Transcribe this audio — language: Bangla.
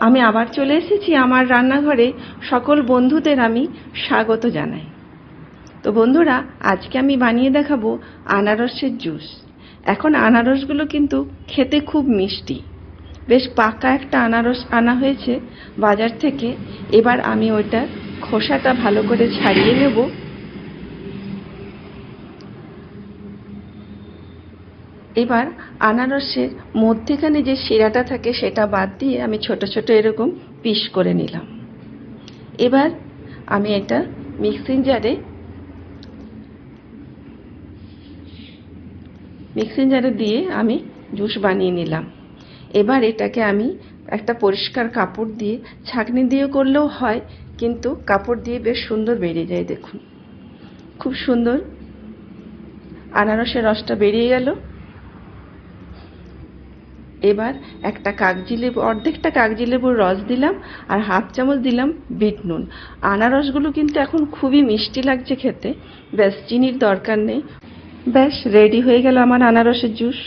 আমি আবার চলে এসেছি আমার রান্নাঘরে। সকল বন্ধুদের আমি স্বাগত জানাই। তো বন্ধুরা, আজকে আমি বানিয়ে দেখাবো আনারসের জুস। এখন আনারসগুলো কিন্তু খেতে খুব মিষ্টি। বেশ পাকা একটা আনারস আনা হয়েছে বাজার থেকে। এবার আমি ওইটা খোসাটা ভালো করে ছাড়িয়ে নেব। এবার আনারসের মধ্যেখানে যে শিরাটা থাকে সেটা বাদ দিয়ে আমি ছোট ছোট এরকম পিস করে নিলাম। এবার আমি এটা মিক্সিং জারে মিক্সিং জারে দিয়ে আমি জুস বানিয়ে নিলাম। এবার এটাকে আমি একটা পরিষ্কার কাপড় দিয়ে, ছাঁকনি দিয়ে করলেও হয়, কিন্তু কাপড় দিয়ে বেশ সুন্দর বেরিয়ে যায়, দেখুন। খুব সুন্দর আনারসের রসটা বেরিয়ে গেল। এবার একটা কাগজি লেবু, অর্ধেকটা কাগজি লেবুর রস দিলাম আর হাফ চামচ দিলাম বিট নুন। আনারসগুলো কিন্তু এখন খুবই মিষ্টি লাগছে খেতে। ব্যাস, চিনির দরকার নেই। ব্যাস রেডি হয়ে গেল আমার আনারসের জুস